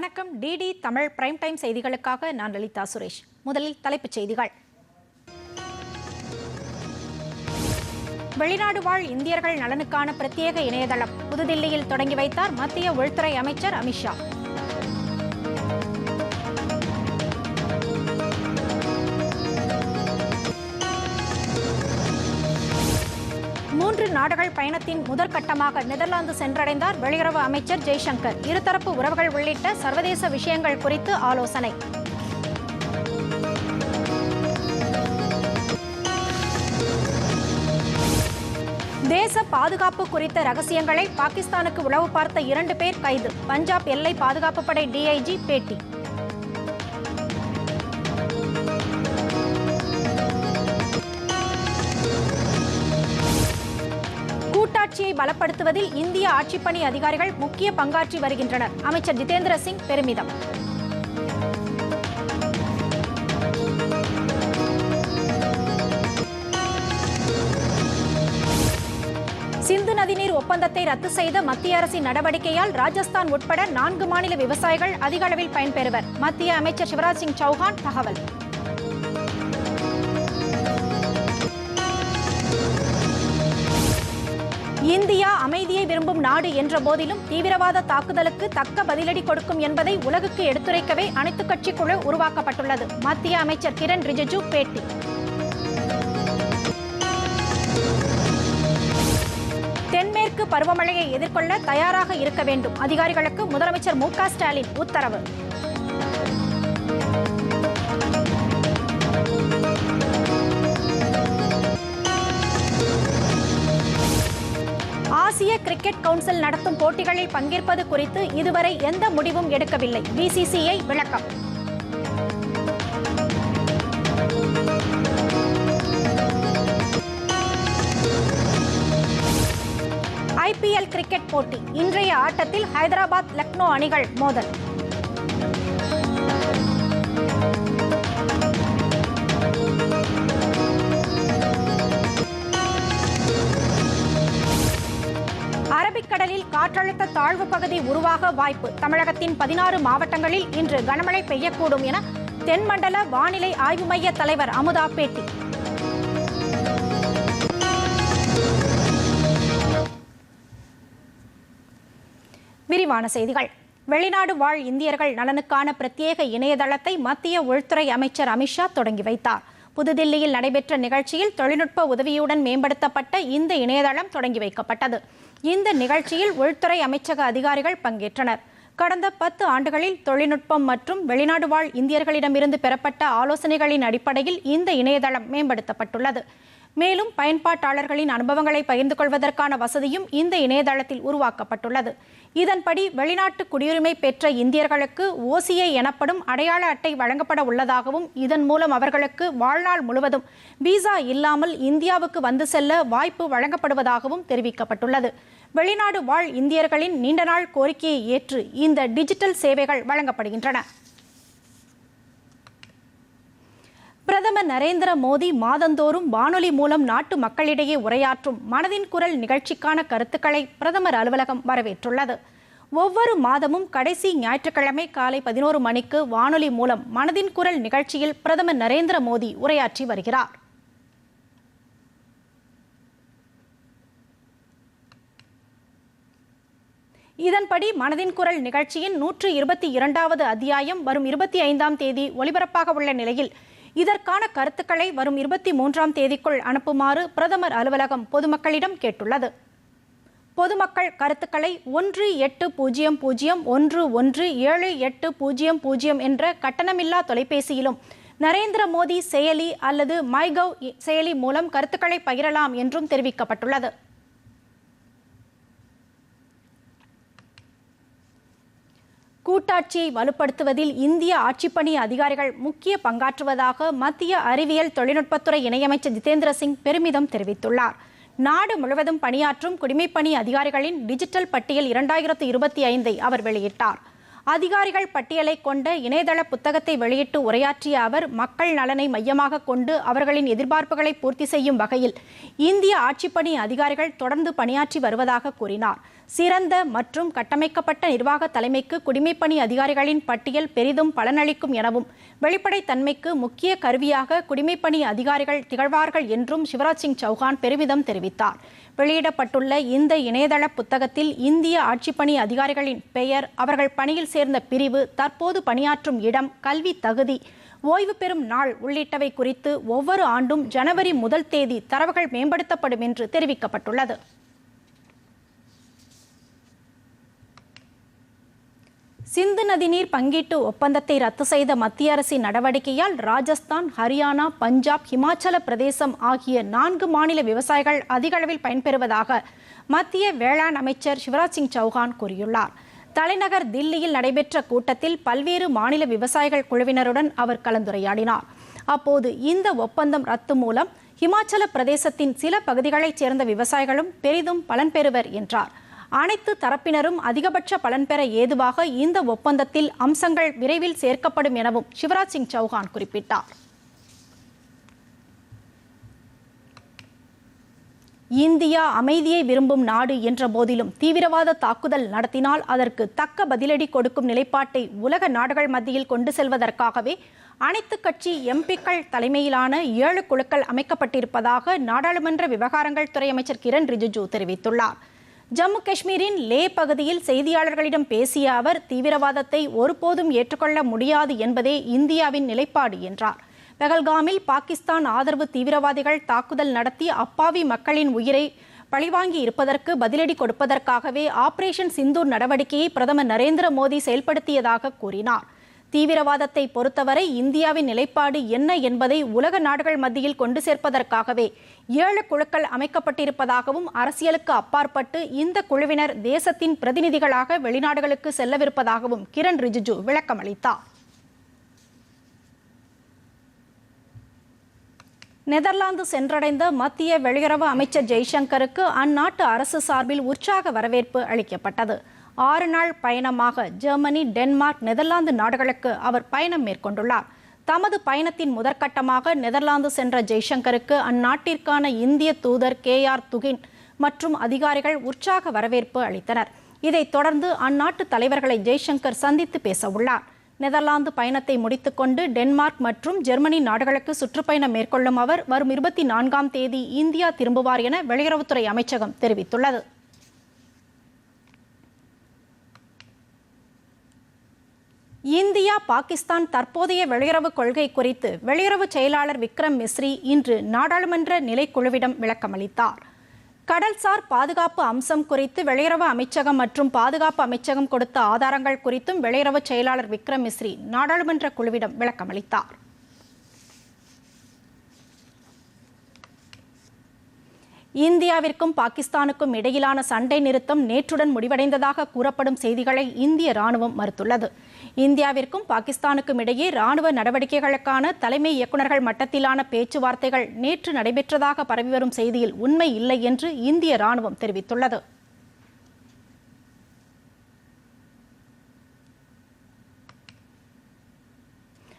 வணக்கம். DD Tamil prime time செய்திகளுக்காக நான் லலிதா சுரேஷ். முதலில் தலைப்புச் செய்திகள். வெளிநாடு வாழ் இந்தியர்கள் நலனுக்கான பிரத்யேக இணையதளம் புதுதில்லியில் தொடங்கி வைத்தார் மத்திய உள்துறை அமைச்சர் அமித்ஷா. மூன்று நாடுகள் பயணத்தின் முதற்கட்டமாக நெதர்லாந்து சென்றடைந்தார் வெளியுறவு அமைச்சர் ஜெய்சங்கர். இருதரப்பு உறவுகள் உள்ளிட்ட சர்வதேச விஷயங்கள் குறித்து ஆலோசனை. தேச பாதுகாப்பு குறித்த ரகசியங்களை பாகிஸ்தானுக்கு உளவு பார்த்த இரண்டு பேர் கைது. பஞ்சாப் எல்லை பாதுகாப்பு படை டிஐஜி பேட்டி. பலப்படுத்துவதில் இந்திய ஆட்சிப்பணி அதிகாரிகள் முக்கிய பங்காற்றி வருகின்றனர். அமைச்சர் ஜிதேந்திர சிங் பெருமிதம். சிந்து நதிநீர் ஒப்பந்தத்தை ரத்து செய்த மத்திய அரசின் நடவடிக்கையால் ராஜஸ்தான் உட்பட நான்கு மாநில விவசாயிகள் அதிக அளவில் பயன்பெறுவர். மத்திய அமைச்சர் சிவராஜ் சிங் சௌஹான் தகவல். அமைதியை விரும்பும் நாடு என்ற போதிலும் தீவிரவாத தாக்குதலுக்கு தக்க பதிலடி கொடுக்கும் என்பதை உலகுக்கு எடுத்துரைக்கவே அனைத்துக் கட்சி குழு உருவாக்கப்பட்டுள்ளது. மத்திய அமைச்சர் கிரண் ரிஜிஜு பேட்டி. தென்மேற்கு பருவமழையை எதிர்கொள்ள தயாராக இருக்க வேண்டும். அதிகாரிகளுக்கு முதலமைச்சர் மு ஸ்டாலின் உத்தரவு. தேசிய கிரிக்கெட் கவுன்சில் நடத்தும் போட்டிகளில் பங்கேற்பது குறித்து இதுவரை எந்த முடிவும் எடுக்கவில்லை. பிசிசிஐ விளக்கம். ஐபிஎல் கிரிக்கெட் போட்டி. இன்றைய ஆட்டத்தில் ஹைதராபாத் லக்னோ அணிகள் மோதல். அரபிக்கடலில் காற்றழுத்த தாழ்வு பகுதி உருவாக வாய்ப்பு. தமிழகத்தின் பதினாறு மாவட்டங்களில் இன்று கனமழை பெய்யக்கூடும் என தென்மண்டல வானிலை ஆய்வு மைய தலைவர் அமுதா பேட்டி. விரிவான செய்திகள். வெளிநாடு வாழ் இந்தியர்கள் நலனுக்கான பிரத்யேக இணையதளத்தை மத்திய உள்துறை அமைச்சர் அமித்ஷா தொடங்கி வைத்தார். புதுதில்லியில் நடைபெற்ற நிகழ்ச்சியில் தொழில்நுட்ப உதவியுடன் மேம்படுத்தப்பட்ட இந்த இணையதளம் தொடங்கி வைக்கப்பட்டது. இந்த நிகழ்ச்சியில் உள்துறை அமைச்சக அதிகாரிகள் பங்கேற்றனர். கடந்த பத்து ஆண்டுகளில் தொழில்நுட்பம் மற்றும் வெளிநாடு வாழ் இந்தியர்களிடமிருந்து பெறப்பட்ட ஆலோசனைகளின் அடிப்படையில் இந்த இணையதளம் மேம்படுத்தப்பட்டுள்ளது. மேலும் பயன்பாட்டாளர்களின் அனுபவங்களை பகிர்ந்து கொள்வதற்கான வசதியும் இந்த இணையதளத்தில் உருவாக்கப்பட்டுள்ளது. இதன்படி வெளிநாட்டு குடியுரிமை பெற்ற இந்தியர்களுக்கு ஓசிஐ எனப்படும் அடையாள அட்டை வழங்கப்பட உள்ளதாகவும் இதன் மூலம் அவர்களுக்கு வாழ்நாள் முழுவதும் விசா இல்லாமல் இந்தியாவுக்கு வந்து செல்ல வாய்ப்பு வழங்கப்படுவதாகவும் தெரிவிக்கப்பட்டுள்ளது. வெளிநாடு வாழ் இந்தியர்களின் நீண்ட நாள் கோரிக்கையை ஏற்று இந்த டிஜிட்டல் சேவைகள் வழங்கப்படுகின்றன. பிரதமர் நரேந்திர மோடி மாதந்தோறும் வானொலி மூலம் நாட்டு மக்களிடையே உரையாற்றும் மனதின் குரல் நிகழ்ச்சிக்கான கருத்துக்களை பிரதமர் அலுவலகம் வரவேற்றுள்ளது. ஒவ்வொரு மாதமும் கடைசி ஞாயிற்றுக்கிழமை காலை பதினோரு மணிக்கு வானொலி மூலம் மனதின் குரல் நிகழ்ச்சியில் பிரதமர் நரேந்திர மோடி உரையாற்றி வருகிறார். இதன்படி மனதின் குரல் நிகழ்ச்சியின் நூற்று இருபத்தி இரண்டாவது அத்தியாயம் வரும் இருபத்தி ஐந்தாம் தேதி ஒலிபரப்பாக உள்ள நிலையில் இதற்கான கருத்துக்களை வரும் இருபத்தி மூன்றாம் தேதிக்குள் அனுப்புமாறு பிரதமர் அலுவலகம் பொதுமக்களிடம் கேட்டுள்ளது. பொதுமக்கள் கருத்துக்களை ஒன்று எட்டு பூஜ்ஜியம் பூஜ்ஜியம் ஒன்று ஒன்று ஏழு எட்டு பூஜ்ஜியம் பூஜ்ஜியம் என்ற கட்டணமில்லா தொலைபேசியிலும் நரேந்திர மோடி செயலி அல்லது மைகவ் செயலி மூலம் கருத்துக்களை பகிரலாம் என்றும் தெரிவிக்கப்பட்டுள்ளது. கூட்டாட்சியை வலுப்படுத்துவதில் இந்திய ஆட்சிப்பணி அதிகாரிகள் முக்கிய பங்காற்றுவதாக மத்திய அறிவியல் தொழில்நுட்பத்துறை இணையமைச்சர் ஜிதேந்திர சிங் பெருமிதம் தெரிவித்துள்ளார். நாடு முழுவதும் பணியாற்றும் குடிமைப்பணி அதிகாரிகளின் டிஜிட்டல் பட்டியல் இரண்டாயிரத்து இருபத்தி ஐந்தை அவர் வெளியிட்டார். அதிகாரிகள் பட்டியலை கொண்ட இணையதள புத்தகத்தை வெளியிட்டு உரையாற்றிய அவர் மக்கள் நலனை மையமாக கொண்டு அவர்களின் எதிர்பார்ப்புகளை பூர்த்தி செய்யும் வகையில் இந்திய ஆட்சிப்பணி அதிகாரிகள் தொடர்ந்து பணியாற்றி வருவதாக கூறினார். சிறந்த மற்றும் கட்டமைக்கப்பட்ட நிர்வாக தலைமைக்கு குடிமைப்பணி அதிகாரிகளின் பட்டியல் பெரிதும் பலனளிக்கும் எனவும் வெளிப்படைத்தன்மைக்கு முக்கிய கருவியாக குடிமைப்பணி அதிகாரிகள் திகழ்வார்கள் என்றும் சிவராஜ் சிங் சௌஹான் பெருமிதம் தெரிவித்தார். வெளியிடப்பட்டுள்ள இந்த இணையதள புத்தகத்தில் இந்திய ஆட்சிப்பணி அதிகாரிகளின் பெயர் அவர்கள் பணியில் சேர்ந்த பிரிவு தற்போது பணியாற்றும் இடம் கல்வி தகுதி ஓய்வு பெறும் நாள் உள்ளிட்டவை குறித்து ஒவ்வொரு ஆண்டும் ஜனவரி முதல் தேதி தரவுகள் மேம்படுத்தப்படும் என்று தெரிவிக்கப்பட்டுள்ளது. சிந்து நதிநீர் பங்கீட்டு ஒப்பந்தத்தை ரத்து செய்த மத்திய அரசின் நடவடிக்கையால் ராஜஸ்தான் ஹரியானா பஞ்சாப் ஹிமாச்சல பிரதேசம் ஆகிய நான்கு மாநில விவசாயிகள் அதிக அளவில் பயன்பெறுவதாக மத்திய வேளாண் அமைச்சர் சிவராஜ் சிங் சௌஹான் கூறியுள்ளார். தலைநகர் தில்லியில் நடைபெற்ற கூட்டத்தில் பல்வேறு மாநில விவசாயிகள் குழுவினருடன் அவர் கலந்துரையாடினார். அப்போது இந்த ஒப்பந்தம் ரத்து மூலம் ஹிமாச்சல பிரதேசத்தின் சில பகுதிகளைச் சேர்ந்த விவசாயிகளும் பெரிதும் பலன் பெறுவர் என்றார். அனைத்து தரப்பினரும் அதிகபட்ச பலன் பெற ஏதுவாக இந்த ஒப்பந்தத்தில் அம்சங்கள் விரைவில் சேர்க்கப்படும் எனவும் சிவராஜ் சிங் சௌஹான் குறிப்பிட்டார். இந்தியா அமைதியை விரும்பும் நாடு என்ற போதிலும் தீவிரவாத தாக்குதல் நடத்தினால் அதற்கு தக்க பதிலடி கொடுக்கும் நிலைப்பாட்டை உலக நாடுகள் மத்தியில் கொண்டு செல்வதற்காகவே அனைத்து கட்சி எம்பிக்கள் தலைமையிலான ஏழு குழுக்கள் அமைக்கப்பட்டிருப்பதாக நாடாளுமன்ற விவகாரங்கள் துறை அமைச்சர் கிரண் ரிஜிஜு தெரிவித்துள்ளார். ஜம்மு காஷ்மீரின் லே பகுதியில் செய்தியாளர்களிடம் பேசிய அவர் தீவிரவாதத்தை ஒருபோதும் ஏற்றுக்கொள்ள முடியாது என்பதே இந்தியாவின் நிலைப்பாடு என்றார். பெகல்காமில் பாகிஸ்தான் ஆதரவு தீவிரவாதிகள் தாக்குதல் நடத்தி அப்பாவி மக்களின் உயிரை பழிவாங்கி இருப்பதற்கு பதிலடி கொடுப்பதற்காகவே ஆபரேஷன் சிந்தூர் நடவடிக்கையை பிரதமர் நரேந்திர மோடி செயல்படுத்தியதாக கூறினார். தீவிரவாதத்தை பொறுத்தவரை இந்தியாவின் நிலைப்பாடு என்ன என்பதை உலக நாடுகள் மத்தியில் கொண்டு சேர்ப்பதற்காகவே ஏழு குழுக்கள் அமைக்கப்பட்டிருப்பதாகவும் அரசியலுக்கு அப்பாற்பட்டு இந்த குழுவினர் தேசத்தின் பிரதிநிதிகளாக வெளிநாடுகளுக்கு செல்லவிருப்பதாகவும் கிரண் ரிஜிஜு விளக்கமளித்தார் நெதர்லாந்து சென்றடைந்த மத்திய வெளியுறவு அமைச்சர் ஜெய்சங்கருக்கு அந்நாட்டு அரசு சார்பில் உற்சாக வரவேற்பு அளிக்கப்பட்டது. ஆறு நாள் பயணமாக ஜெர்மனி டென்மார்க் நெதர்லாந்து நாடுகளுக்கு அவர் பயணம் மேற்கொண்டுள்ளார். தமது பயணத்தின் முதற்கட்டமாக நெதர்லாந்து சென்ற ஜெய்சங்கருக்கு அந்நாட்டிற்கான இந்திய தூதர் கே ஆர் துகின் மற்றும் அதிகாரிகள் உற்சாக வரவேற்பு அளித்தனர். இதைத் தொடர்ந்து அந்நாட்டு தலைவர்களை ஜெய்சங்கர் சந்தித்து பேசவுள்ளார். நெதர்லாந்து பயணத்தை முடித்துக்கொண்டு டென்மார்க் மற்றும் ஜெர்மனி நாடுகளுக்கு சுற்றுப்பயணம் மேற்கொள்ளும் அவர் வரும் இருபத்தி நான்காம் தேதி இந்தியா திரும்புவார் என வெளியுறவுத்துறை அமைச்சகம் தெரிவித்துள்ளது. இந்தியா பாகிஸ்தான் தற்போதைய வெளியுறவு கொள்கை குறித்து வெளியுறவு செயலாளர் விக்ரம் மிஸ்ரி இன்று நாடாளுமன்ற நிலைக்குழுவிடம் விளக்கமளித்தார். கடல்சார் பாதுகாப்பு அம்சம் குறித்து வெளியுறவு அமைச்சகம் மற்றும் பாதுகாப்பு அமைச்சகம் கொடுத்த ஆதாரங்கள் குறித்தும் வெளியுறவு செயலாளர் விக்ரம் மிஸ்ரி நாடாளுமன்ற குழுவிடம் விளக்கமளித்தார். இந்தியாவிற்கும் பாகிஸ்தானுக்கும் இடையிலான சண்டை நிறுத்தம் நேற்றுடன் முடிவடைந்ததாக கூறப்படும் செய்திகளை இந்திய ராணுவம் மறுத்துள்ளது. இந்தியாவிற்கும் பாகிஸ்தானுக்கும் இடையே ராணுவ நடவடிக்கைகளுக்கான தலைமை இயக்குநர்கள் மட்டத்திலான பேச்சுவார்த்தைகள் நேற்று நடைபெற்றதாக பரவி வரும் செய்தியில் உண்மை இல்லை என்று இந்திய ராணுவம் தெரிவித்துள்ளது.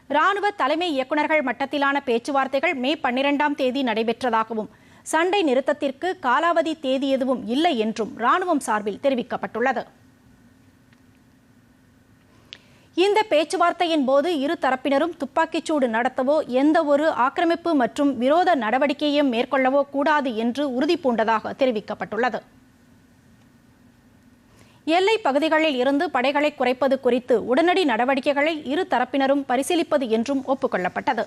ராணுவ தலைமை இயக்குநர்கள் மட்டத்திலான பேச்சுவார்த்தைகள் மே பன்னிரெண்டாம் தேதி நடைபெற்றதாகவும் சண்டை நிறுத்தத்திற்கு காலாவதி தேதி எதுவும் இல்லை என்றும் ராணுவம் சார்பில் தெரிவிக்கப்பட்டுள்ளது. இந்த பேச்சுவார்த்தையின் போது இரு தரப்பினரும் துப்பாக்கிச்சூடு நடத்தவோ எந்த ஒரு ஆக்கிரமிப்பு மற்றும் விரோத நடவடிக்கையையும் மேற்கொள்ளவோ கூடாது என்று உறுதி பூண்டதாக தெரிவிக்கப்பட்டுள்ளது. எல்லை பகுதிகளில் இருந்து படைகளை குறைப்பது குறித்து உடனடி நடவடிக்கைகளை இரு தரப்பினரும் பரிசீலிப்பது என்றும் ஒப்புக்கொள்ளப்பட்டது.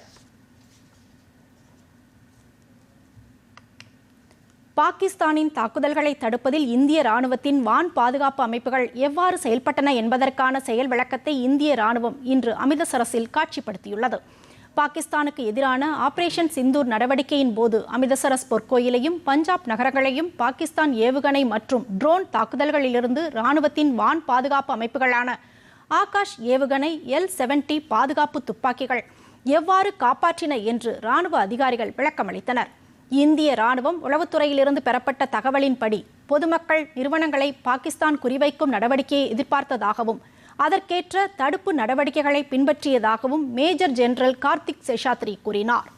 பாகிஸ்தானின் தாக்குதல்களை தடுப்பதில் இந்திய ராணுவத்தின் வான் பாதுகாப்பு அமைப்புகள் எவ்வாறு செயல்பட்டன என்பதற்கான செயல் விளக்கத்தை இந்திய ராணுவம் இன்று அமிர்தசரஸில் காட்சிப்படுத்தியுள்ளது. பாகிஸ்தானுக்கு எதிரான ஆபரேஷன் சிந்தூர் நடவடிக்கையின் போது அமிர்தசரஸ் பொற்கோயிலையும் பஞ்சாப் நகரங்களையும் பாகிஸ்தான் ஏவுகணை மற்றும் ட்ரோன் தாக்குதல்களிலிருந்து ராணுவத்தின் வான் பாதுகாப்பு அமைப்புகளான ஆகாஷ் ஏவுகணை எல் செவன்டி பாதுகாப்பு துப்பாக்கிகள் எவ்வாறு காப்பாற்றின என்று ராணுவ அதிகாரிகள் விளக்கமளித்தனர். இந்திய ராணுவம் உளவுத்துறையிலிருந்து பெறப்பட்ட தகவலின்படி பொதுமக்கள் நிறுவனங்களை பாகிஸ்தான் குறிவைக்கும் நடவடிக்கையை எதிர்பார்த்ததாகவும் அதற்கேற்ற தடுப்பு நடவடிக்கைகளை பின்பற்றியதாகவும் மேஜர் ஜெனரல் கார்த்திக் சேஷாத்ரி கூறினார்.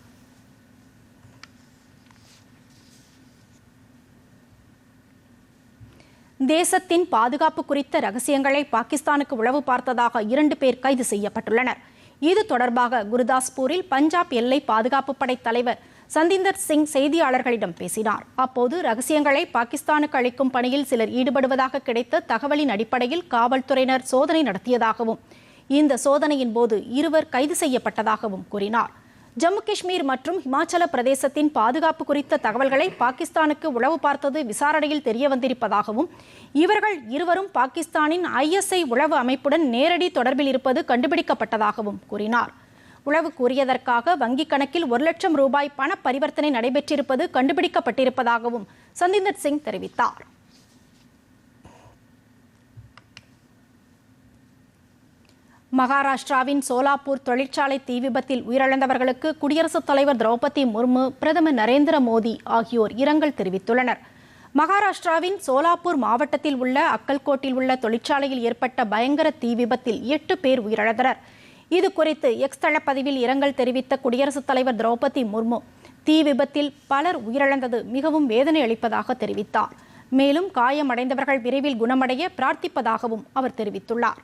தேசத்தின் பாதுகாப்பு குறித்த ரகசியங்களை பாகிஸ்தானுக்கு உளவு பார்த்ததாக இரண்டு பேர் கைது செய்யப்பட்டுள்ளனர். இது தொடர்பாக குருதாஸ்பூரில் பஞ்சாப் எல்லை பாதுகாப்பு படை தலைவர் சந்திந்தர் சிங் செய்தியாளர்களிடம் பேசினார். அப்போது ரகசியங்களை பாகிஸ்தானுக்கு அளிக்கும் பணியில் சிலர் ஈடுபடுவதாக கிடைத்த தகவலின் அடிப்படையில் காவல்துறையினர் சோதனை நடத்தியதாகவும் இந்த சோதனையின் போது இருவர் கைது செய்யப்பட்டதாகவும் கூறினார். ஜம்மு காஷ்மீர் மற்றும் இமாச்சல பிரதேசத்தின் பாதுகாப்பு குறித்த தகவல்களை பாகிஸ்தானுக்கு உளவு பார்த்தது விசாரணையில் தெரிய வந்திருப்பதாகவும் இவர்கள் இருவரும் பாகிஸ்தானின் ஐஎஸ்ஐ உளவு அமைப்புடன் நேரடி தொடர்பில் இருப்பது கண்டுபிடிக்கப்பட்டதாகவும் கூறினார். உளவு கூறியதற்காக வங்கிக் கணக்கில் ஒரு லட்சம் ரூபாய் பண பரிவர்த்தனை நடைபெற்றிருப்பது கண்டுபிடிக்கப்பட்டிருப்பதாகவும் சந்திந்தர் சிங் தெரிவித்தார். மகாராஷ்டிராவின் சோலாப்பூர் தொழிற்சாலை தீ விபத்தில் உயிரிழந்தவர்களுக்கு குடியரசுத் தலைவர் திரௌபதி முர்மு பிரதமர் நரேந்திர மோடி ஆகியோர் இரங்கல் தெரிவித்துள்ளனர். மகாராஷ்டிராவின் சோலாப்பூர் மாவட்டத்தில் உள்ள அக்கல்கோட்டில் உள்ள தொழிற்சாலையில் ஏற்பட்ட பயங்கர தீ விபத்தில் எட்டு பேர் உயிரிழந்தனர். இது குறித்து எக்ஸ் தளப்பதிவில் இரங்கல் தெரிவித்த குடியரசுத் தலைவர் திரௌபதி முர்மு. தீ விபத்தில் பலர் உயிரிழந்தது மிகவும் வேதனை அளிப்பதாக தெரிவித்தார். மேலும் காயமடைந்தவர்கள் விரைவில் குணமடைய பிரார்த்திப்பதாகவும் அவர் தெரிவித்துள்ளார்.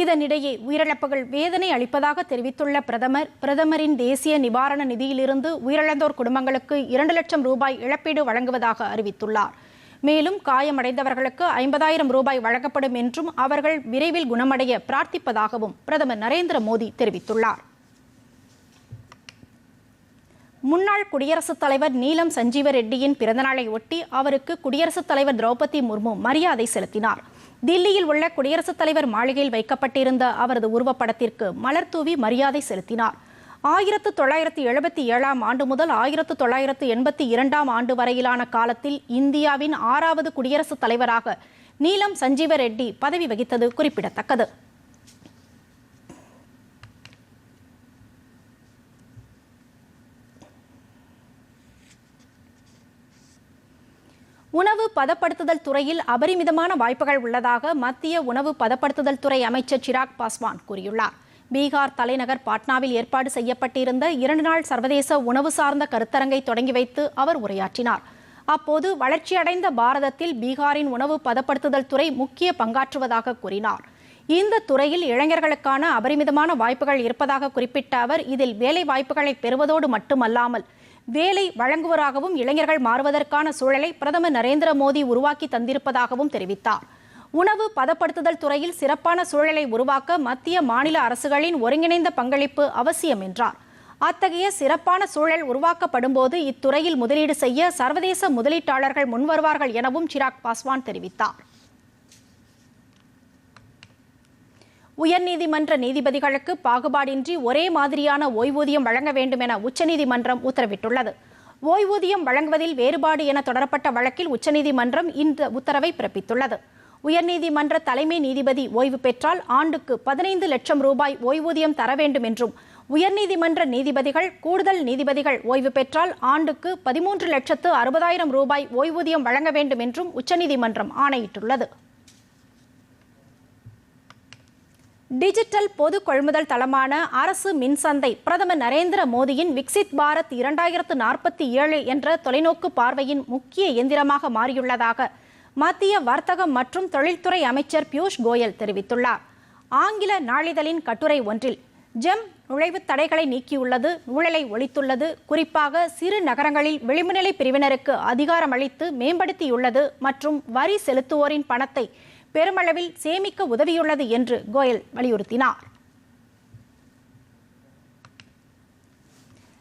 இதனிடையே உயிரிழப்புகள் வேதனை அளிப்பதாக தெரிவித்துள்ள பிரதமர் பிரதமரின் தேசிய நிவாரண நிதியிலிருந்து உயிரிழந்தோர் குடும்பங்களுக்கு இரண்டு லட்சம் ரூபாய் இழப்பீடு வழங்குவதாக அறிவித்துள்ளார். மேலும் காயமடைந்தவர்களுக்கு ஐம்பதாயிரம் ரூபாய் வழங்கப்படும் என்றும் அவர்கள் விரைவில் குணமடைய பிரார்த்திப்பதாகவும் பிரதமர் நரேந்திர மோடி தெரிவித்துள்ளார். முன்னாள் குடியரசுத் தலைவர் நீலம் சஞ்சீவ ரெட்டியின் பிறந்தநாளை ஒட்டி அவருக்கு குடியரசுத் தலைவர் திரௌபதி முர்மு மரியாதை செலுத்தினார். தில்லியில் உள்ள குடியரசுத் தலைவர் மாளிகையில் வைக்கப்பட்டிருந்த அவரது உருவப்படத்திற்கு மலர் தூவி மரியாதை செலுத்தினார். ஆயிரத்து தொள்ளாயிரத்து எழுபத்தி ஏழாம் ஆண்டு முதல் ஆயிரத்து தொள்ளாயிரத்து எண்பத்தி இரண்டாம் ஆண்டு வரையிலான காலத்தில் இந்தியாவின் ஆறாவது குடியரசுத் தலைவராக நீலம் சஞ்சீவ ரெட்டி பதவி வகித்தது குறிப்பிடத்தக்கது. உணவு பதப்படுத்துதல் துறையில் அபரிமிதமான வாய்ப்புகள் உள்ளதாக மத்திய உணவு பதப்படுத்துதல் துறை அமைச்சர் சிராக் பாஸ்வான் கூறியுள்ளார். பீகார் தலைநகர் பாட்னாவில் ஏற்பாடு செய்யப்பட்டிருந்த இரண்டு நாள் சர்வதேச உணவு சார்ந்த கருத்தரங்கை தொடங்கி வைத்து அவர் உரையாற்றினார். அப்போது வளர்ச்சியடைந்த பாரதத்தில் பீகாரின் உணவு பதப்படுத்துதல் துறை முக்கிய பங்காற்றுவதாக கூறினார். இந்த துறையில் இளைஞர்களுக்கான அபரிமிதமான வாய்ப்புகள் இருப்பதாக குறிப்பிட்ட அவர் இதில் வேலை வாய்ப்புகளை பெறுவதோடு மட்டுமல்லாமல் வேலை வழங்குவராகவும் இளைஞர்கள் மாறுவதற்கான சூழலை பிரதமர் நரேந்திர மோடி உருவாக்கி தந்திருப்பதாகவும் தெரிவித்தார். உணவு பதப்படுத்துதல் துறையில் சிறப்பான சூழலை உருவாக்க மத்திய மாநில அரசுகளின் ஒருங்கிணைந்த பங்களிப்பு அவசியம் என்றார். அத்தகைய சிறப்பான சூழல் உருவாக்கப்படும் போது இத்துறையில் முதலீடு செய்ய சர்வதேச முதலீட்டாளர்கள் முன்வருவார்கள் எனவும் சிராக் பாஸ்வான் தெரிவித்தார். உயர்நீதிமன்ற நீதிபதிகளுக்கு பாகுபாடின்றி ஒரே மாதிரியான ஓய்வூதியம் வழங்க வேண்டும் என உச்சநீதிமன்றம் உத்தரவிட்டுள்ளது. ஓய்வூதியம் வழங்குவதில் வேறுபாடு என தொடரப்பட்ட வழக்கில் உச்சநீதிமன்றம் இந்த உத்தரவை பிறப்பித்துள்ளது. உயர்நீதிமன்ற தலைமை நீதிபதி ஓய்வு பெற்றால் ஆண்டுக்கு பதினைந்து லட்சம் ரூபாய் ஓய்வூதியம் தர வேண்டும் என்றும் உயர்நீதிமன்ற நீதிபதிகள் கூடுதல் நீதிபதிகள் ஓய்வு பெற்றால் ஆண்டுக்கு பதிமூன்று லட்சத்து அறுபதாயிரம் ரூபாய் ஓய்வூதியம் வழங்க வேண்டும் என்றும் உச்சநீதிமன்றம் ஆணையிட்டுள்ளது. டிஜிட்டல் பொது கொள்முதல் தளமான அரசு மின்சந்தை பிரதமர் நரேந்திர மோடியின் விக்சித் பாரத் இரண்டாயிரத்து நாற்பத்தி ஏழு என்ற தொலைநோக்கு பார்வையின் முக்கிய எந்திரமாக மாறியுள்ளதாக மத்திய வர்த்தகம் மற்றும் தொழில்துறை அமைச்சர் பியூஷ் கோயல் தெரிவித்துள்ளார். ஆங்கில நாளிதழின் கட்டுரை ஒன்றில் ஜெம் நுழைவு தடைகளை நீக்கியுள்ளது ஊழலை ஒழித்துள்ளது குறிப்பாக சிறு நகரங்களில் விளிம்புநிலை பிரிவினருக்கு அதிகாரம் அளித்து மேம்படுத்தியுள்ளது மற்றும் வரி செலுத்துவோரின் பணத்தை பெருமளவில் சேமிக்க உதவியுள்ளது என்று கோயல் வலியுறுத்தினார்.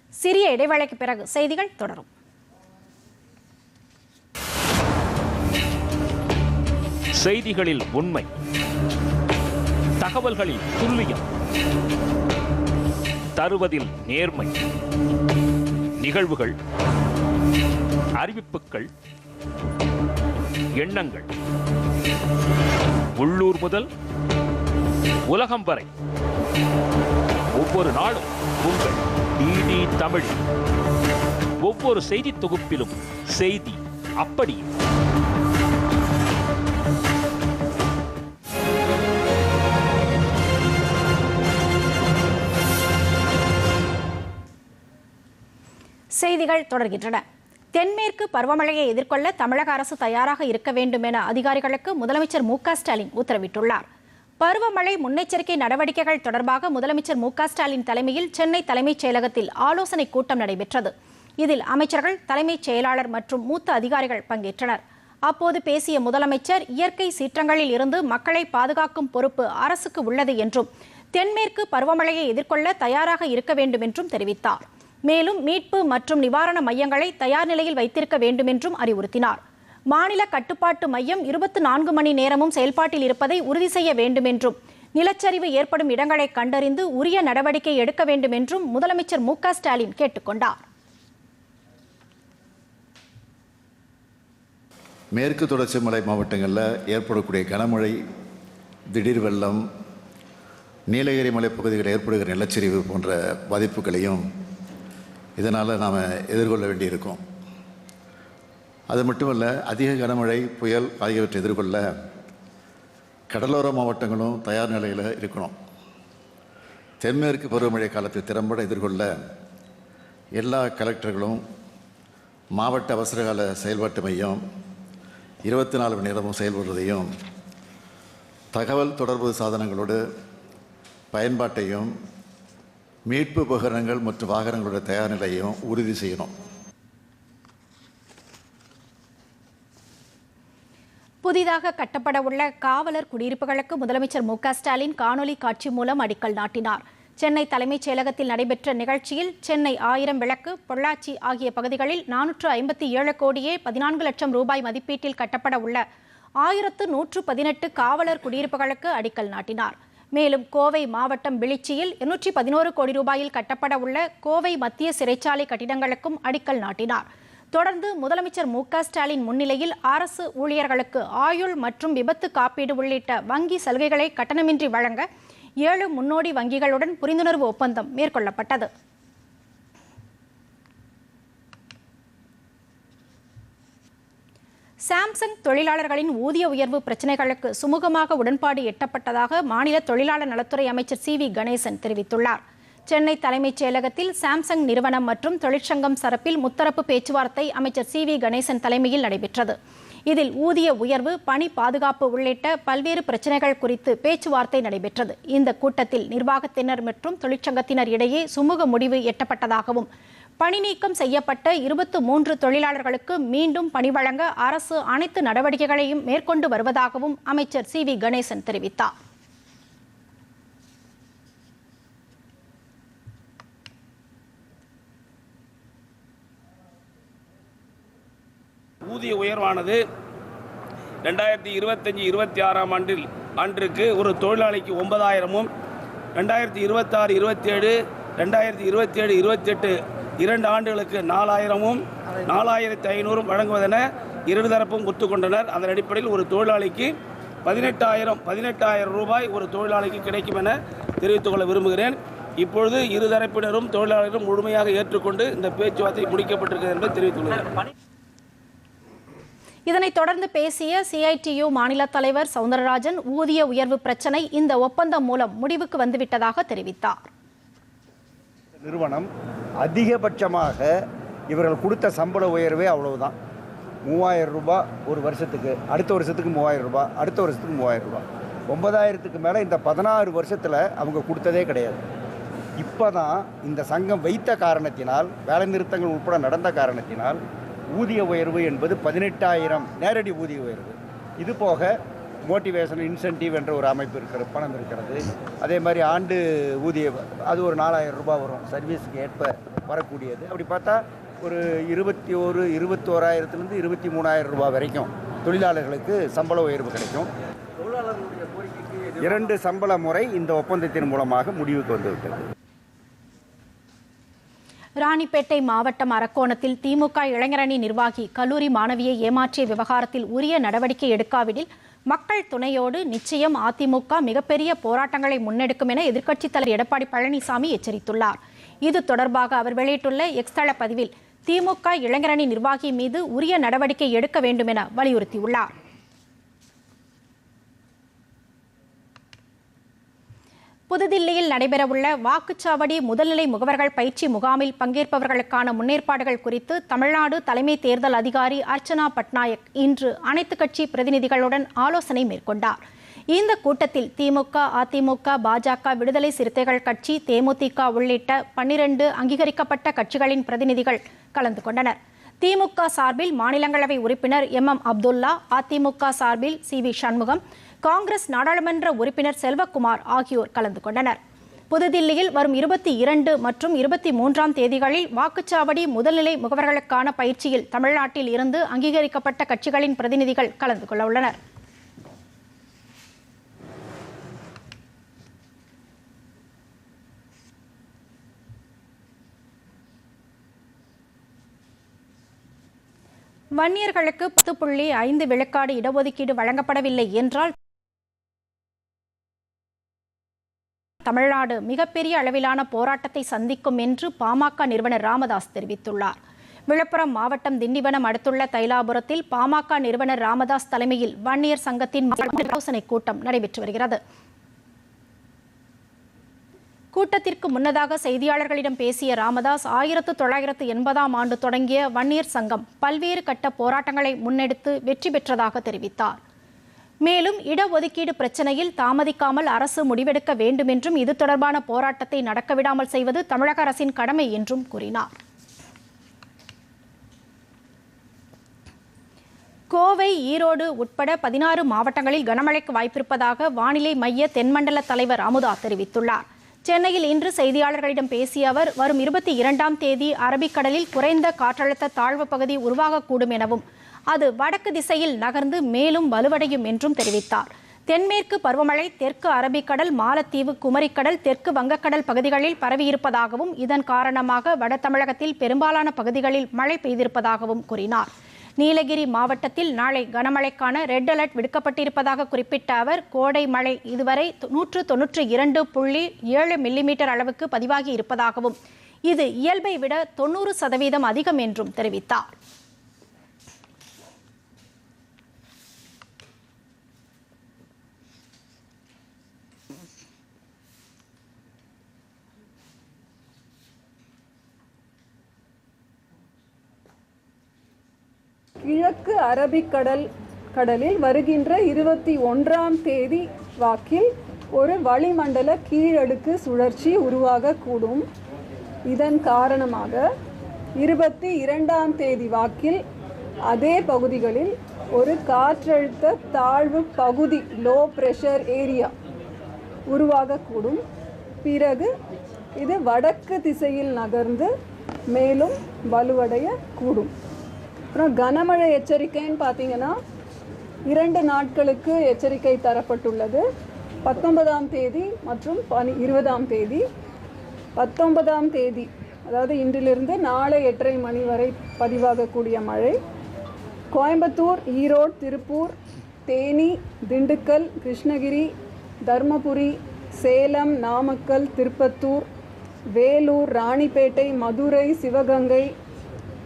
சிறிய இடைவேளைக்கு பிறகு செய்திகள் தொடரும். செய்திகளில் உண்மை. தகவல்களில் துல்லியம். தருவதில் நேர்மை. நிகழ்வுகள். அறிவிப்புகள். எண்ணங்கள். உள்ளூர் முதல் உலகம் வரை. ஒவ்வொரு நாளும் உங்கள் டிடி தமிழ். ஒவ்வொரு செய்தி தொகுப்பிலும் செய்தி அப்படி. செய்திகள் தொடர்கின்றன. தென்மேற்கு பருவமழையை எதிர்கொள்ள தமிழக அரசு தயாராக இருக்க வேண்டும் என அதிகாரிகளுக்கு முதலமைச்சர் மு ஸ்டாலின் உத்தரவிட்டுள்ளார். பருவமழை முன்னெச்சரிக்கை நடவடிக்கைகள் தொடர்பாக முதலமைச்சர் மு ஸ்டாலின் தலைமையில் சென்னை தலைமைச் செயலகத்தில் ஆலோசனை கூட்டம் நடைபெற்றது. இதில் அமைச்சர்கள் தலைமைச் செயலாளர் மற்றும் மூத்த அதிகாரிகள் பங்கேற்றனர். அப்போது பேசிய முதலமைச்சர் இயற்கை சீற்றங்களில் இருந்து மக்களை பாதுகாக்கும் பொறுப்பு அரசுக்கு உள்ளது என்றும் தென்மேற்கு பருவமழையை எதிர்கொள்ள தயாராக இருக்க வேண்டும் என்றும் தெரிவித்தார். மேலும் மீட்பு மற்றும் நிவாரண மையங்களை தயார் நிலையில் வைத்திருக்க வேண்டுமென்றும் அறிவுறுத்தினார். மாநில கட்டுப்பாட்டு மையம் இருபத்தி நான்கு மணி நேரமும் செயல்பாட்டில் இருப்பதை உறுதி செய்ய வேண்டுமென்றும் நிலச்சரிவு ஏற்படும் இடங்களை கண்டறிந்து உரிய நடவடிக்கை எடுக்க வேண்டும் என்றும் முதலமைச்சர் மு க ஸ்டாலின் கேட்டுக்கொண்டார் மேற்கு தொடர்ச்சி மலை மாவட்டங்களில் ஏற்படக்கூடிய கனமழை திடீர் வெள்ளம் நீலகிரி மலைப்பகுதிகளில் ஏற்படுகிற நிலச்சரிவு போன்ற பாதிப்புகளையும் இதனால் நாம் எதிர்கொள்ள வேண்டியிருக்கும். அது மட்டுமல்ல அதிக கனமழை புயல் ஆகியவற்றை எதிர்கொள்ள கடலோர மாவட்டங்களும் தயார் நிலையில் இருக்கணும். தென்மேற்கு பருவமழை காலத்தை திறம்பட எதிர்கொள்ள எல்லா கலெக்டர்களும் மாவட்ட அவசரகால செயல்பாட்டு மையம் இருபத்தி நாலு மணி நேரமும் செயல்படுவதையும் தகவல் தொடர்பு சாதனங்களோடு பயன்பாட்டையும் மீட்பு உபகரணங்கள் மற்றும் வாகனங்களோட தயார் நிலையையும் உறுதி செய்யணும். புதிதாக கட்டப்பட உள்ள காவலர் குடியிருப்புகளுக்கு முதலமைச்சர் மு ஸ்டாலின் காணொலி காட்சி மூலம் அடிக்கல் நாட்டினார். சென்னை தலைமைச் செயலகத்தில் நடைபெற்ற நிகழ்ச்சியில் சென்னை ஆயிரம் விளக்கு பொள்ளாச்சி ஆகிய பகுதிகளில் நானூற்று ஐம்பத்தி ஏழு கோடியே பதினான்கு லட்சம் ரூபாய் மதிப்பீட்டில் கட்டப்பட உள்ள ஆயிரத்து நூற்று பதினெட்டு காவலர் குடியிருப்புகளுக்கு அடிக்கல் நாட்டினார். மேலும் கோவை மாவட்டம் விளிச்சியில் இருநூற்றி பதினோரு கோடி ரூபாயில் கட்டப்பட உள்ள கோவை மத்திய சிறைச்சாலை கட்டிடங்களுக்கும் அடிக்கல் நாட்டினார். தொடர்ந்து முதலமைச்சர் மு க ஸ்டாலின் முன்னிலையில் அரசு ஊழியர்களுக்கு ஆயுள் மற்றும் விபத்து காப்பீடு உள்ளிட்ட வங்கி சலுகைகளை கட்டணமின்றி வழங்க ஏழு முன்னோடி வங்கிகளுடன் புரிந்துணர்வு ஒப்பந்தம் மேற்கொள்ளப்பட்டது. சாம்சங் தொழிலாளர்களின் ஊதிய உயர்வு பிரச்சினைகளுக்கு சுமூகமாக உடன்பாடு எட்டப்பட்டதாக மாநில தொழிலாளர் நலத்துறை அமைச்சர் சி வி கணேசன் தெரிவித்துள்ளார். சென்னை தலைமைச் செயலகத்தில் சாம்சங் நிறுவனம் மற்றும் தொழிற்சங்கம் சரப்பில் முத்தரப்பு பேச்சுவார்த்தை அமைச்சர் சி வி கணேசன் தலைமையில் நடைபெற்றது. இதில் ஊதிய உயர்வு பணி பாதுகாப்பு உள்ளிட்ட பல்வேறு பிரச்சினைகள் குறித்து பேச்சுவார்த்தை நடைபெற்றது. இந்த கூட்டத்தில் நிர்வாகத்தினர் மற்றும் தொழிற்சங்கத்தினர் இடையே சுமூக முடிவு எட்டப்பட்டதாகவும் பணி நீக்கம் செய்யப்பட்ட இருபத்து மூன்று தொழிலாளர்களுக்கு மீண்டும் பணி வழங்க அரசு அனைத்து நடவடிக்கைகளையும் மேற்கொண்டு வருவதாகவும் அமைச்சர் சி வி கணேசன் தெரிவித்தார். ஊதிய உயர்வானது ரெண்டாயிரத்தி இருபத்தஞ்சி இருபத்தி ஆறாம் ஆண்டில் ஆண்டிற்கு ஒரு தொழிலாளிக்கு ஒன்பதாயிரமும் ரெண்டாயிரத்தி இருபத்தாறு இருபத்தேழு ரெண்டாயிரத்தி இருபத்தேழு இருபத்தெட்டு இரண்டு ஆண்டுகளுக்கு நாலாயிரமும் நாலாயிரத்தி ஐநூறும் வழங்குவதென இருதரப்பும் ஒத்துக்கொண்டனர். அதன் அடிப்படையில் ஒரு தொழிலாளிக்கு பதினெட்டாயிரம் பதினெட்டாயிரம் ரூபாய் ஒரு தொழிலாளிக்கு கிடைக்கும் என தெரிவித்துக் கொள்ள விரும்புகிறேன். இப்பொழுது இருதரப்பினரும் தொழிலாளர்களும் முழுமையாக ஏற்றுக்கொண்டு இந்த பேச்சுவார்த்தை முடிக்கப்பட்டிருக்கிறது என்பதை தெரிவித்துள்ளனர். இதனைத் தொடர்ந்து பேசிய சிஐடியு மாநில தலைவர் சவுந்தரராஜன் ஊதிய உயர்வு பிரச்சினை இந்த ஒப்பந்தம் மூலம் முடிவுக்கு வந்துவிட்டதாக தெரிவித்தார். நிறுவனம் அதிகபட்சமாக இவர்கள் கொடுத்த சம்பள உயர்வே அவ்வளவுதான். மூவாயிரம் ரூபாய் ஒரு வருஷத்துக்கு அடுத்த வருஷத்துக்கு மூவாயிரம் ரூபாய் அடுத்த வருஷத்துக்கு மூவாயிரம் ரூபாய் ஒன்பதாயிரத்துக்கு மேலே இந்த பதினாறு வருஷத்தில் அவங்க கொடுத்ததே கிடையாது. இப்போ தான் இந்த சங்கம் வைத்த காரணத்தினால் வேலை நிறுத்தங்கள் உட்பட நடந்த காரணத்தினால் ஊதிய உயர்வு என்பது பதினெட்டாயிரம் நேரடி ஊதிய உயர்வு. இது போக மோட்டிவேஷன் இன்சென்டிவ் என்ற ஒரு அமைப்பு இருக்கிற பணம் இருக்கிறது அதே மாதிரி ஆண்டு ஊதிய அது ஒரு நாலாயிரம் ரூபாய் வரும். சர்வீஸுக்கு ஏற்ப வரக்கூடியது. அப்படி பார்த்தா ஒரு இருபத்தி ஒரு இருபத்தோராயிரத்துலேருந்து இருபத்தி மூணாயிரம் ரூபாய் வரைக்கும் தொழிலாளர்களுக்கு சம்பள உயர்வு கிடைக்கும். இரண்டு சம்பள முறை இந்த ஒப்பந்தத்தின் மூலமாக முடிவுக்கு வந்துவிட்டது. ராணிப்பேட்டை மாவட்டம் அரக்கோணத்தில் திமுக இளைஞரணி நிர்வாகி கல்லூரி மாணவியை ஏமாற்றிய விவகாரத்தில் உரிய நடவடிக்கை எடுக்காவிடில் மக்கள் துணையோடு நிச்சயம் அதிமுக மிகப்பெரிய போராட்டங்களை முன்னெடுக்கும் என எதிர்க்கட்சித் தலைவர் எடப்பாடி பழனிசாமி எச்சரித்துள்ளார். இது தொடர்பாக அவர் வெளியிட்டுள்ள எக்ஸ்தள பதிவில் திமுக இளைஞரணி நிர்வாகி மீது உரிய நடவடிக்கை எடுக்க வேண்டும் என வலியுறுத்தியுள்ளார். புதுதில்லியில் நடைபெறவுள்ள வாக்குச்சாவடி முதல்நிலை முகவர்கள் பயிற்சி முகாமில் பங்கேற்பவர்களுக்கான முன்னேற்பாடுகள் குறித்து தமிழ்நாடு தலைமை தேர்தல் அதிகாரி அர்ச்சனா பட்நாயக் இன்று அனைத்துக் கட்சி பிரதிநிதிகளுடன் ஆலோசனை மேற்கொண்டார். இந்த கூட்டத்தில் திமுக அதிமுக பாஜக விடுதலை சிறுத்தைகள் கட்சி தேமுதிக உள்ளிட்ட பன்னிரண்டு அங்கீகரிக்கப்பட்ட கட்சிகளின் பிரதிநிதிகள் கலந்து கொண்டனர். திமுக சார்பில் மாநிலங்களவை உறுப்பினர் எம். எம். அப்துல்லா அதிமுக சார்பில் சி. வி. சண்முகம் காங்கிரஸ் நாடாளுமன்ற உறுப்பினர் செல்வக்குமார் ஆகியோர் கலந்து கொண்டனர். புதுதில்லியில் வரும் இருபத்தி இரண்டு மற்றும் இருபத்தி மூன்றாம் தேதிகளில் வாக்குச்சாவடி முதல்நிலை முகவர்களுக்கான பயிற்சியில் தமிழ்நாட்டில் இருந்து அங்கீகரிக்கப்பட்ட கட்சிகளின் பிரதிநிதிகள் கலந்து கொள்ள உள்ளனர். வன்னியர்களுக்கு பத்து புள்ளி ஐந்து விழுக்காடு இடஒதுக்கீடு வழங்கப்படவில்லை என்றால் தமிழ்நாடு மிகப்பெரிய அளவிலான போராட்டத்தை சந்திக்கும் என்று பாமக நிறுவனர் ராமதாஸ் தெரிவித்துள்ளார். விழுப்புரம் மாவட்டம் திண்டிவனம் அடுத்துள்ள தைலாபுரத்தில் பாமக நிறுவனர் ராமதாஸ் தலைமையில் வன்னியர் சங்கத்தின் ஆலோசனை கூட்டம் நடைபெற்று வருகிறது. கூட்டத்திற்கு முன்னதாக செய்தியாளர்களிடம் பேசிய ராமதாஸ் ஆயிரத்து தொள்ளாயிரத்து எண்பதாம் ஆண்டு தொடங்கிய வன்னியர் சங்கம் பல்வேறு கட்ட போராட்டங்களை முன்னெடுத்து வெற்றி பெற்றதாக தெரிவித்தார். மேலும் இடஒதுக்கீடு பிரச்சனையில் தாமதிக்காமல் அரசு முடிவெடுக்க வேண்டும் என்றும் இது தொடர்பான போராட்டத்தை நடக்கவிடாமல் செய்வது தமிழக அரசின் கடமை என்றும் கூறினார். கோவை ஈரோடு உட்பட பதினாறு மாவட்டங்களில் கனமழைக்கு வாய்ப்பிருப்பதாக வானிலை மைய தென்மண்டல தலைவர் அமுதா தெரிவித்துள்ளார். சென்னையில் இன்று செய்தியாளர்களிடம் பேசிய அவர் வரும் இருபத்தி இரண்டாம் தேதி அரபிக்கடலில் குறைந்த காற்றழுத்த தாழ்வு பகுதி உருவாகக்கூடும் எனவும் அது வடக்கு திசையில் நகர்ந்து மேலும் வலுவடையும் என்றும் தெரிவித்தார். தென்மேற்கு பருவமழை தெற்கு அரபிக்கடல் மாலத்தீவு குமரிக்கடல் தெற்கு வங்கக்கடல் பகுதிகளில் பரவியிருப்பதாகவும் இதன் காரணமாக வட தமிழகத்தில் பெரும்பாலான பகுதிகளில் மழை பெய்திருப்பதாகவும் கூறினார். நீலகிரி மாவட்டத்தில் நாளை கனமழைக்கான ரெட் அலர்ட் விடுக்கப்பட்டிருப்பதாக குறிப்பிட்ட அவர் கோடை மழை இதுவரை நூற்று தொன்னூற்றி இரண்டு புள்ளி ஏழு மில்லிமீட்டர் அளவுக்கு பதிவாகி இருப்பதாகவும் இது இயல்பை விட தொண்ணூறு சதவீதம் அதிகம் என்றும் தெரிவித்தார். கிழக்கு அரபிக்கடல் கடலில் வருகின்ற இருபத்தி ஒன்றாம் தேதி வாக்கில் ஒரு வளிமண்டல கீழடுக்கு சுழற்சி உருவாகக்கூடும். இதன் காரணமாக இருபத்தி இரண்டாம் தேதி வாக்கில் அதே பகுதிகளில் ஒரு காற்றழுத்த தாழ்வு பகுதி லோ ப்ரெஷர் ஏரியா உருவாகக்கூடும். பிறகு இது வடக்கு திசையில் நகர்ந்து மேலும் வலுவடைய கூடும் அப்புறம் கனமழை எச்சரிக்கைன்னு பார்த்தீங்கன்னா இரண்டு நாட்களுக்கு எச்சரிக்கை தரப்பட்டுள்ளது. பத்தொன்பதாம் தேதி மற்றும் பனி இருபதாம் தேதி. பத்தொன்பதாம் தேதி அதாவது இன்றிலிருந்து நாளை எட்டரை மணி வரை பதிவாகக்கூடிய மழை. கோயம்புத்தூர் ஈரோடு திருப்பூர் தேனி திண்டுக்கல் கிருஷ்ணகிரி தருமபுரி சேலம் நாமக்கல் திருப்பத்தூர் வேலூர் ராணிப்பேட்டை மதுரை சிவகங்கை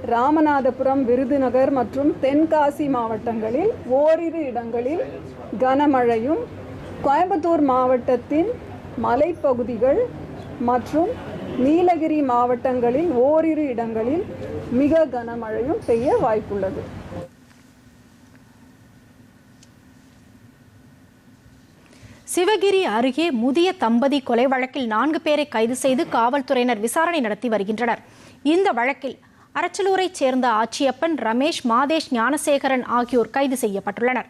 ராமநாதபுரம் விருதுநகர் மற்றும் தென்காசி மாவட்டங்களில் ஓரிரு இடங்களில் கனமழையும் கோயம்புத்தூர் மாவட்டத்தின் மலைப்பகுதிகள் மற்றும் நீலகிரி மாவட்டங்களில் ஓரிரு இடங்களில் மிக கனமழையும் பெய்ய வாய்ப்புள்ளது. சிவகிரி அருகே முதிய தம்பதி கொலை வழக்கில் நான்கு பேரை கைது செய்து காவல்துறையினர் விசாரணை நடத்தி வருகின்றனர். இந்த வழக்கில் அரச்சலூரைச் சேர்ந்த ஆட்சியப்பன் ரமேஷ் மாதேஷ் ஞானசேகரன் ஆகியோர் கைது செய்யப்பட்டுள்ளனர்.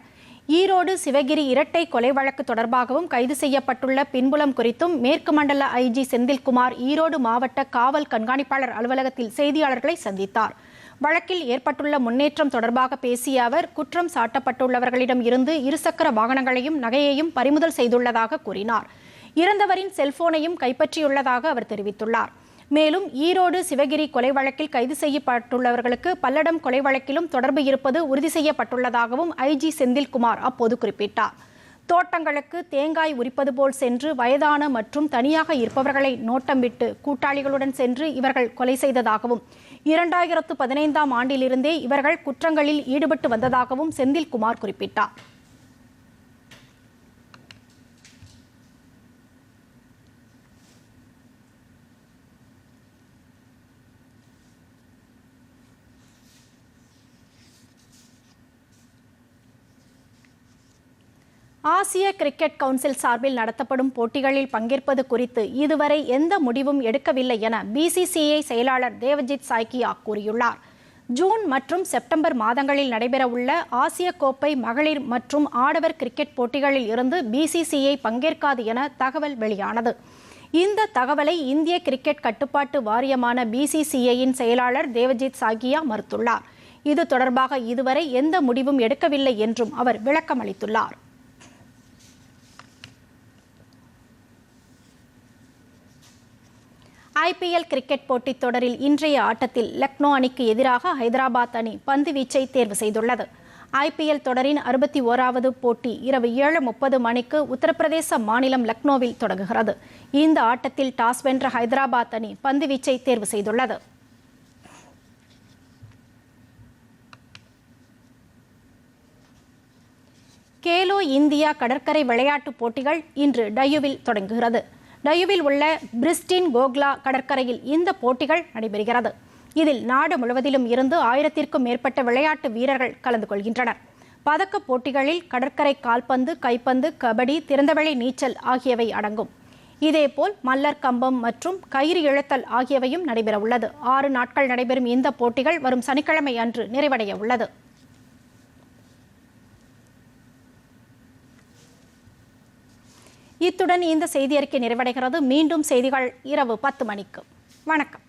ஈரோடு சிவகிரி இரட்டை கொலை வழக்கு தொடர்பாகவும் கைது செய்யப்பட்டுள்ள பின்புலம் குறித்தும் மேற்கு மண்டல ஐஜி செந்தில்குமார் ஈரோடு மாவட்ட காவல் கண்காணிப்பாளர் அலுவலகத்தில் செய்தியாளர்களை சந்தித்தார். வழக்கில் ஏற்பட்டுள்ள முன்னேற்றம் தொடர்பாக பேசிய அவர் குற்றம் சாட்டப்பட்டுள்ளவர்களிடம் இருந்து இருசக்கர வாகனங்களையும் நகையையும் பறிமுதல் செய்துள்ளதாக கூறினார். இறந்தவரின் செல்போனையும் கைப்பற்றியுள்ளதாக அவர் தெரிவித்துள்ளார். மேலும் ஈரோடு சிவகிரி கொலை வழக்கில் கைது செய்யப்பட்டுள்ளவர்களுக்கு பல்லடம் கொலை வழக்கிலும் தொடர்பு இருப்பது உறுதி செய்யப்பட்டுள்ளதாகவும் ஐஜி செந்தில்குமார் அப்போது குறிப்பிட்டார். தோட்டங்களுக்கு தேங்காய் உரிப்பது போல் சென்று வயதான மற்றும் தனியாக இருப்பவர்களை நோட்டம் விட்டு கூட்டாளிகளுடன் சென்று இவர்கள் கொலை செய்ததாகவும் இரண்டாயிரத்து பதினைந்தாம் ஆண்டிலிருந்தே இவர்கள் குற்றங்களில் ஈடுபட்டு வந்ததாகவும் செந்தில்குமார் குறிப்பிட்டார். ஆசிய கிரிக்கெட் கவுன்சில் சார்பில் நடத்தப்படும் போட்டிகளில் பங்கேற்பது குறித்து இதுவரை எந்த முடிவும் எடுக்கவில்லை என பிசிசிஐ செயலாளர் தேவஜித் சாய்கியா கூறியுள்ளார். ஜூன் மற்றும் செப்டம்பர் மாதங்களில் நடைபெறவுள்ள ஆசிய கோப்பை மகளிர் மற்றும் ஆடவர் கிரிக்கெட் போட்டிகளில் இருந்து பிசிசிஐ பங்கேற்காது என தகவல் வெளியானது. இந்த தகவலை இந்திய கிரிக்கெட் கட்டுப்பாட்டு வாரியமான பிசிசிஐயின் செயலாளர் தேவஜித் சாகியா மறுத்துள்ளார். இது தொடர்பாக இதுவரை எந்த முடிவும் எடுக்கவில்லை என்றும் அவர் விளக்கம் ஐபிஎல் கிரிக்கெட் போட்டித் தொடரில் இன்றைய ஆட்டத்தில் லக்னோ அணிக்கு எதிராக ஹைதராபாத் அணி பந்து வீச்சை தேர்வு செய்துள்ளது. ஐபிஎல் தொடரின் அறுபத்தி ஓராவது போட்டி இரவு ஏழு முப்பது மணிக்கு உத்தரப்பிரதேச மாநிலம் லக்னோவில் தொடங்குகிறது. இந்த ஆட்டத்தில் டாஸ் வென்ற ஹைதராபாத் அணி பந்து வீச்சை தேர்வு செய்துள்ளது. கேலோ இந்தியா கடற்கரை விளையாட்டுப் போட்டிகள் இன்று டயுவில் தொடங்குகிறது. டயுவில் உள்ள பிரிஸ்டின் கோக்லா கடற்கரையில் இந்த போட்டிகள் நடைபெறுகிறது. இதில் நாடு முழுவதிலும் இருந்து ஆயிரத்திற்கும் மேற்பட்ட விளையாட்டு வீரர்கள் கலந்து கொள்கின்றனர். பதக்கப் போட்டிகளில் கடற்கரை கால்பந்து கைப்பந்து கபடி திறந்தவெளி நீச்சல் ஆகியவை அடங்கும். இதேபோல் மல்லர் கம்பம் மற்றும் கயிறு இழுத்தல் ஆகியவையும் நடைபெறவுள்ளது. ஆறு நாட்கள் நடைபெறும் இந்த போட்டிகள் வரும் சனிக்கிழமை அன்று நிறைவடைய உள்ளது. இத்துடன் இந்த செய்தி அறிக்கை நிறைவடைகிறது. மீண்டும் செய்திகள் இரவு பத்து மணிக்கு. வணக்கம்.